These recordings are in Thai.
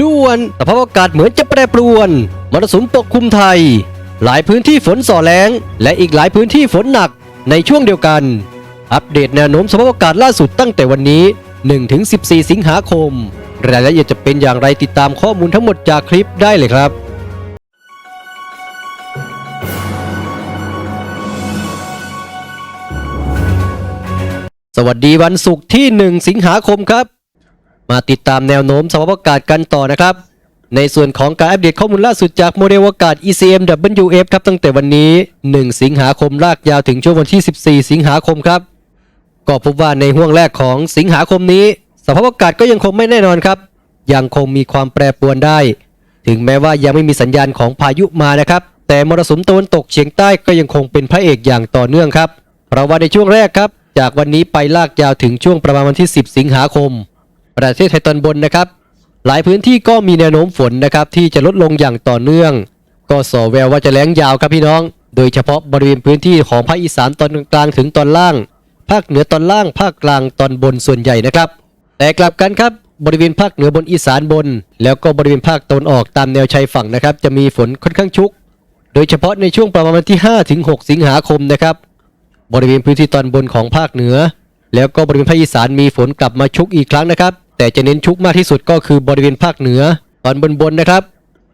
ด่วนสภาพอากาศเหมือนจะแปรปรวนมรสุมปกคลุมไทย หลายพื้นที่ฝนส่อแล้งและอีกหลายพื้นที่ฝนหนักในช่วงเดียวกัน อัปเดตแนวโน้มสภาพอากาศล่าสุดตั้งแต่วันนี้ 1-14 สิงหาคม รายละเอียดจะเป็นอย่างไรติดตามข้อมูลทั้งหมดจากคลิปได้เลยครับสวัสดีวันศุกร์ที่ 1 สิงหาคมครับ มาติดตามแนวโน้มสภาพอากาศกันต่อนะครับ ในส่วนของการอัปเดตข้อมูลล่าสุดจากโมเดลอากาศ ECM WF ครับตั้งแต่วันนี้ 1 สิงหาคมลากยาวถึงช่วงวันที่ 14 สิงหาคมครับ ก็พบว่าในห่วงแรกของสิงหาคมนี้ สภาพอากาศก็ยังคงไม่แน่นอนครับ ยังคงมีความแปรปรวนได้ ถึงแม้ว่ายังไม่มีสัญญาณของพายุมานะครับ แต่มรสุมตะวันตกเฉียงใต้ก็ยังคงเป็นพระเอกอย่างต่อเนื่องครับเพราะว่าในช่วงแรกครับ จากวันนี้ไปลากยาวถึงช่วงประมาณวันที่ 10 สิงหาคม ประเทศไทยตอนบนนะครับ หลายพื้นที่ก็มีแนวโน้มฝนนะครับที่จะลดลงอย่างต่อเนื่อง ก็สอแววว่าจะแล้งยาวครับพี่น้อง โดยเฉพาะบริเวณพื้นที่ของภาคอีสานตอนกลางถึงตอนล่าง ภาคเหนือตอนล่าง ภาคกลางตอนบนส่วนใหญ่นะครับ แต่กลับกันครับบริเวณภาคเหนือบนอีสานบน แล้วก็บริเวณภาคตะวันออกตามแนวชายฝั่งนะครับ จะมีฝนค่อนข้างชุก โดยเฉพาะในช่วงประมาณวันที่5ถึง6สิงหาคมนะครับ บริเวณพื้นที่ตอนบนของภาคเหนือ แล้วก็บริเวณภาคอีสานมีฝนกลับมาชุกอีกครั้งนะครับ แต่จะเน้นชุกมากที่สุดก็คือบริเวณภาคเหนือ ตอนบนบนๆนะครับ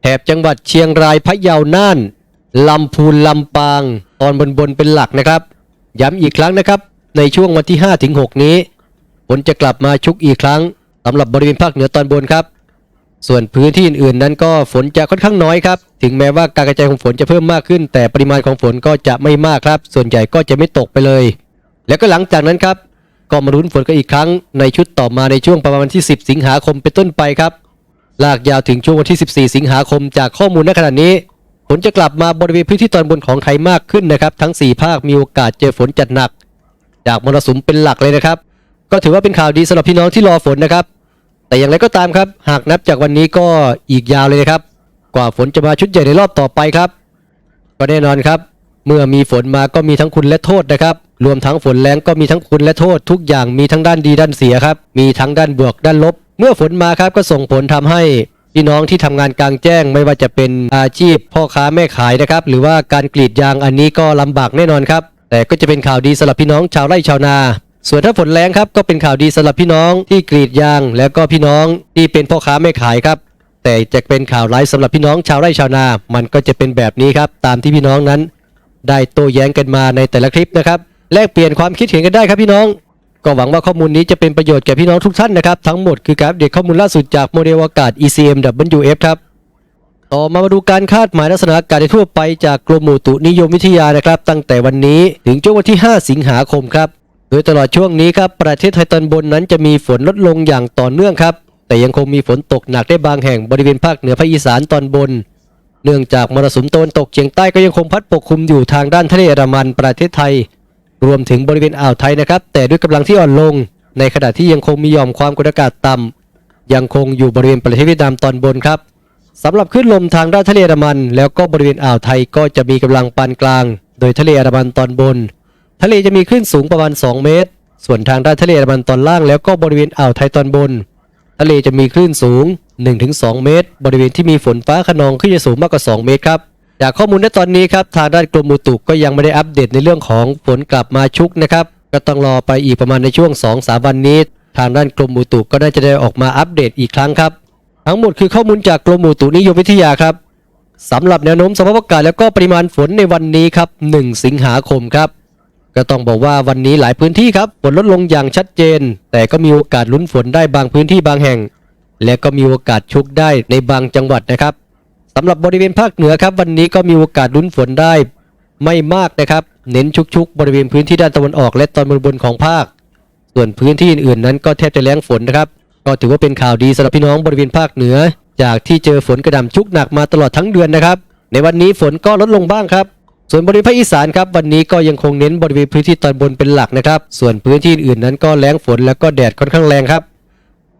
แถบจังหวัดเชียงรายพะเยาน่านลำพูนลำปาง ตอนบนบนเป็นหลักนะครับ ย้ำอีกครั้งนะครับ ในช่วงวันที่5ถึง6นี้ฝนจะกลับมาชุกอีกครั้งสำหรับบริเวณภาคเหนือตอนบนครับ ส่วนพื้นที่อื่นๆนั้นก็ฝนจะค่อนข้างน้อยครับ ถึงแม้ว่าการกระจายของฝนจะเพิ่มมากขึ้น แต่ปริมาณของฝนก็จะไม่มากครับ ส่วนใหญ่ก็จะไม่ตกไปเลย แล้วก็หลังจากนั้นครับ ก็มาลุ้นฝนกันอีกครั้งในชุดต่อมาในช่วงประมาณวันที่ 10 สิงหาคมเป็นต้นไปครับ ลากยาวถึงช่วงวันที่ 14 สิงหาคมจากข้อมูลณขณะนี้ฝนจะกลับมาบริเวณพื้นที่ตอนบนของไทยมากขึ้นนะครับ ทั้ง 4 ภาคมีโอกาสเจอฝนจัดหนัก จากมรสุมเป็นหลักเลยนะครับ ก็ถือว่าเป็นข่าวดีสำหรับพี่น้องที่รอฝนนะครับ แต่อย่างไรก็ตามครับ หากนับจากวันนี้ก็อีกยาวเลยนะครับ กว่าฝนจะมาชุดใหญ่ในรอบต่อไปครับ ก็แน่นอนครับ เมื่อมีฝนมาก็มีทั้งคุณและโทษนะครับ รวมทั้งฝนแรงก็มีทั้งคุณและโทษทุกอย่างมีทั้งด้านดีด้านเสียครับ มีทั้งด้านบวกด้านลบ เมื่อฝนมาครับก็ส่งผลทำให้พี่น้องที่ทำงานกลางแจ้งไม่ว่าจะเป็นอาชีพ พ่อค้าแม่ขายนะครับ หรือว่าการกรีดยางอันนี้ก็ลำบากแน่นอนครับ แต่ก็จะเป็นข่าวดีสำหรับพี่น้องชาวไร่ชาวนาส่วนถ้าฝนแรงครับก็เป็นข่าวดีสำหรับพี่น้องที่กรีดยาง แล้วก็พี่น้องที่เป็นพ่อค้าแม่ขายครับ แต่จะเป็นข่าวร้ายสำหรับพี่น้องชาวไร่ชาวนา มันก็จะเป็นแบบนี้ครับ ตามที่พี่น้องนั้น ได้โต้แย้งกันมาในแต่ละคลิปนะครับ แลกเปลี่ยนความคิดเห็นกันได้ครับพี่น้อง ก็หวังว่าข้อมูลนี้จะเป็นประโยชน์แก่พี่น้องทุกท่านนะครับ ทั้งหมดคือการอัปเดตข้อมูลล่าสุดจากโมเดลอากาศ ECM WF ครับ ต่อมามาดูการคาดหมายลักษณะอากาศทั่วไปจากกรมอุตุนิยมวิทยานะครับ ตั้งแต่วันนี้ถึงช่วงวันที่ 5 สิงหาคมครับ โดยตลอดช่วงนี้ครับประเทศไทยตอนบนนั้นจะมีฝนลดลงอย่างต่อเนื่องครับ แต่ยังคงมีฝนตกหนักได้บางแห่งบริเวณภาคเหนือภาคอีสานตอนบนเนื่องจากมรสุมตะวันตกเฉียงใต้ก็ยังคงพัดปกคลุมอยู่ทางด้านทะเลอันดามันประเทศไทย รวมถึงบริเวณอ่าวไทยนะครับ แต่ด้วยกำลังที่อ่อนลง ในขณะที่ยังคงมีหย่อมความกดอากาศต่ำยังคงอยู่บริเวณประเทศเวียดนามตอนบนครับสำหรับคลื่นลมทางด้านทะเลอันดามัน แล้วก็บริเวณอ่าวไทยก็จะมีกำลังปานกลาง โดยทะเลอันดามันตอนบน ทะเลจะมีคลื่นสูงประมาณ 2 เมตร ส่วนทางด้านทะเลอันดามันตอนล่าง แล้วก็บริเวณอ่าวไทยตอนบน ทะเลจะมีคลื่นสูง 1-2 เมตร บริเวณที่มีฝนฟ้าขนองขึ้นจะสูงมากกว่า 2 เมตรครับ จากข้อมูลณตอนนี้ครับทางด้านกรมอุตุก็ยังไม่ได้อัปเดตในเรื่องของฝนกลับมาชุกนะครับก็ต้องรอไปอีกประมาณในช่วง2-3วันนี้ ทางด้านกรมอุตุก็น่าจะได้ออกมาอัปเดตอีกครั้งครับ ทั้งหมดคือข้อมูลจากกรมอุตุนิยมวิทยาครับสำหรับแนวโน้มสภาพอากาศแล้วก็ปริมาณฝนในวันนี้ครับ 1 สิงหาคมครับ ก็ต้องบอกว่าวันนี้หลายพื้นที่ครับฝนลดลงอย่างชัดเจน แต่ก็มีโอกาสลุ้นฝนได้บางพื้นที่บางแห่ง และก็มีโอกาสชุกได้ในบางจังหวัดนะครับ สำหรับบริเวณภาคเหนือครับ วันนี้ก็มีโอกาสลุ้นฝนได้ไม่มากนะครับ เน้นชุกๆ บริเวณพื้นที่ด้านตะวันออกและตอนบนบนๆของภาค ส่วนพื้นที่อื่นๆนั้นก็แทบจะแล้งฝนนะครับ ก็ถือว่าเป็นข่าวดีสำหรับพี่น้องบริเวณภาคเหนือ จากที่เจอฝนกระหน่ำชุกหนักมาตลอดทั้งเดือนนะครับ ในวันนี้ฝนก็ลดลงบ้างครับ ส่วนบริเวณภาคอีสานครับวันนี้ก็ยังคงเน้นบริเวณพื้นที่ตอนบนเป็นหลักนะครับ ส่วนพื้นที่อื่นนั้นก็แล้งฝนแล้วก็แดดค่อนข้างแรงครับ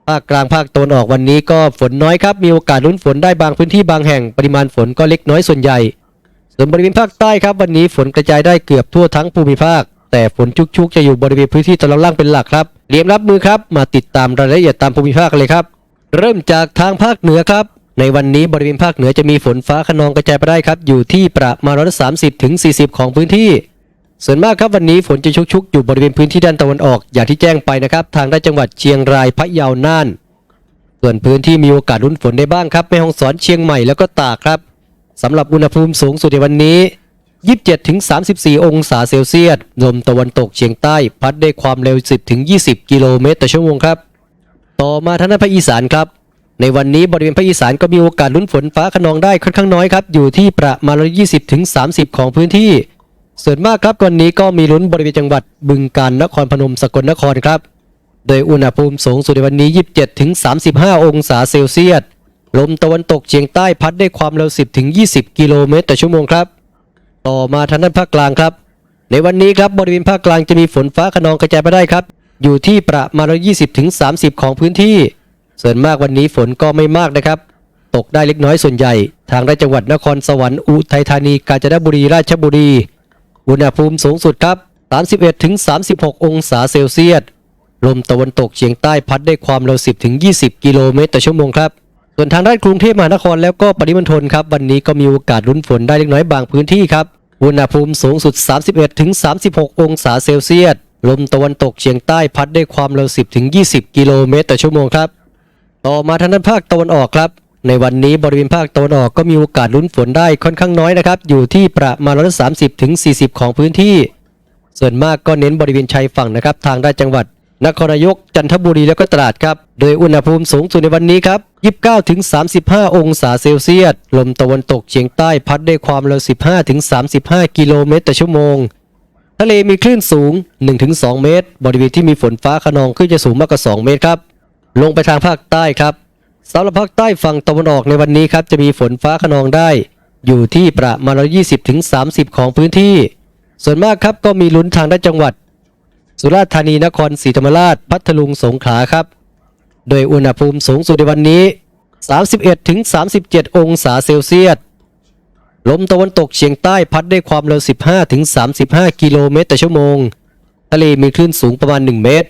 ภาคกลางภาคตะวันออกวันนี้ก็ฝนน้อยครับ มีโอกาสลุ้นฝนได้บางพื้นที่บางแห่งปริมาณฝนก็เล็กน้อยส่วนใหญ่ ส่วนบริเวณภาคใต้ครับวันนี้ฝนกระจายได้เกือบทั่วทั้งภูมิภาค แต่ฝนชุกๆ จะอยู่บริเวณพื้นที่ตอนล่างเป็นหลักครับเตรียมรับมือครับ มาติดตามรายละเอียดตามภูมิภาคเลยครับ เริ่มจากทางภาคเหนือครับ ในวันนี้บริเวณภาคเหนือจะมีฝนฟ้าขนองกระจายไปได้ครับ อยู่ที่ประมาณร้อยสามสิบถึงสี่สิบของพื้นที่ ส่วนมากครับวันนี้ฝนจะชุกๆ อยู่บริเวณพื้นที่ด้านตะวันออกอย่างที่แจ้งไปนะครับ ทางด้านจังหวัดเชียงรายพะเยาน่าน ส่วนพื้นที่มีโอกาสลุ้นฝนได้บ้างครับแม่ฮ่องสอนเชียงใหม่แล้วก็ตากครับสำหรับอุณหภูมิสูงสุดในวันนี้ 27ถึง34 องศาเซลเซียสลมตะวันตกเฉียงใต้ พัดได้ความเร็ว 10ถึง20 กิโลเมตรต่อชั่วโมงครับ ต่อมาทางด้านภาคอีสานครับ ในวันนี้บริเวณภาคอีสานก็มีโอกาสลุ้นฝนฟ้าขนองได้ค่อนข้างน้อยครับอยู่ที่ประมาณ120ถึง30 ของพื้นที่ ส่วนมากครับวันนี้ก็มีลุ้นบริเวณจังหวัดบึงกาฬนครพนมสกลนครครับ โดยอุณหภูมิสูงสุดในวันนี้ 27 ถึง 35 องศาเซลเซียส ลมตะวันตกเฉียงใต้พัดได้ความเร็ว 10 ถึง 20 กิโลเมตรต่อชั่วโมงครับ ต่อมาทางด้านภาคกลางครับ ในวันนี้ครับบริเวณภาคกลางจะมีฝนฟ้าขนองกระจายไปได้ครับ อยู่ที่ประมาณ 20 ถึง 30 ของพื้นที่ ส่วนมากวันนี้ฝนก็ไม่มากนะครับตกได้เล็กน้อยส่วนใหญ่ ทางด้านจังหวัดนครสวรรค์อุทัยธานีกาญจนบุรีราชบุรี อุณหภูมิสูงสุดครับ 31-36 องศาเซลเซียส ลมตะวันตกเฉียงใต้พัดได้ความเร็ว 10-20 กิโลเมตรต่อชั่วโมงครับ ส่วนทางด้านกรุงเทพมหานครแล้วก็ปริมณฑลครับ วันนี้ก็มีโอกาสลุ้นฝนได้เล็กน้อยบางพื้นที่ครับ อุณหภูมิสูงสุด 31-36 องศาเซลเซียส ลมตะวันตกเฉียงใต้พัดได้ความเร็ว 10-20 กิโลเมตรต่อชั่วโมงครับ ต่อมาทางด้านภาคตะวันออกครับ ในวันนี้บริเวณภาคตะวันออกก็มีโอกาสลุ้นฝนได้ค่อนข้างน้อยนะครับ อยู่ที่ประมาณร้อยสามสิบถึงสี่สิบของพื้นที่ ส่วนมากก็เน้นบริเวณชายฝั่งนะครับ ทางด้านจังหวัด นครนายกจันทบุรีแล้วก็ตราดครับ โดยอุณหภูมิสูงสุดในวันนี้ครับ29ถึง35 องศาเซลเซียส ลมตะวันตกเฉียงใต้พัดได้ความเร็ว 15ถึง35 กิโลเมตรต่อชั่วโมง ทะเลมีคลื่นสูง 1-2 เมตร บริเวณที่มีฝนฟ้าขนองขึ้นจะสูงมากกว่า 2 เมตรครับ ลงไปทางภาคใต้ครับ สำหรับภาคใต้ฝั่งตะวันออกในวันนี้ครับจะมีฝนฟ้าขนองได้ อยู่ที่ประมาณ120ถึง30 ของพื้นที่ ส่วนมากครับก็มีลุ้นทางด้านจังหวัด สุราษฎร์ธานีนครศรีธรรมราช พัทลุงสงขลาครับ โดยอุณหภูมิสูงสุดในวันนี้ 31ถึง37 องศาเซลเซียสลมตะวันตกเฉียงใต้พัดได้ความเร็ว 15ถึง35 กิโลเมตรต่อชั่วโมง ทะเลมีคลื่นสูงประมาณ 1 เมตร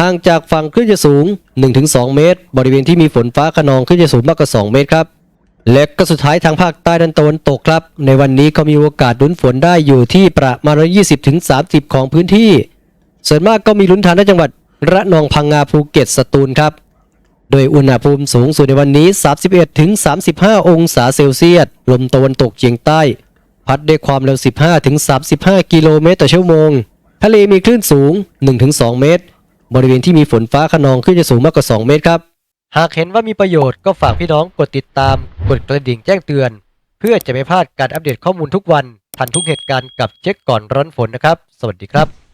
ห่างจากฝั่งคลื่นจะสูง 1-2 เมตร บริเวณที่มีฝนฟ้าขนองคลื่นจะสูงมากกว่า 2 เมตรครับ และก็สุดท้ายทางภาคใต้ด้านตะวันตกครับ ในวันนี้ก็มีโอกาสลุ้นฝนได้อยู่ที่ประมาณ 20-30 ของพื้นที่ ส่วนมากก็มีลุ้นทางด้านจังหวัดระนองพังงาภูเก็ตสตูลครับ โดยอุณหภูมิสูงสุดในวันนี้ 31ถึง35 องศาเซลเซียส ลมตะวันตกเฉียงใต้ พัดด้วยความเร็ว 15ถึง35 กิโลเมตรต่อชั่วโมง ทะเลมีคลื่นสูง 1-2 เมตร บริเวณที่มีฝนฟ้าขนองขึ้นจะสูงมากกว่า 2 เมตรครับ หากเห็นว่ามีประโยชน์ก็ฝากพี่น้องกดติดตาม กดกระดิ่งแจ้งเตือน เพื่อจะไม่พลาดการอัปเดตข้อมูลทุกวัน ทันทุกเหตุการณ์กับเช็คก่อนร้อนฝนนะครับ สวัสดีครับ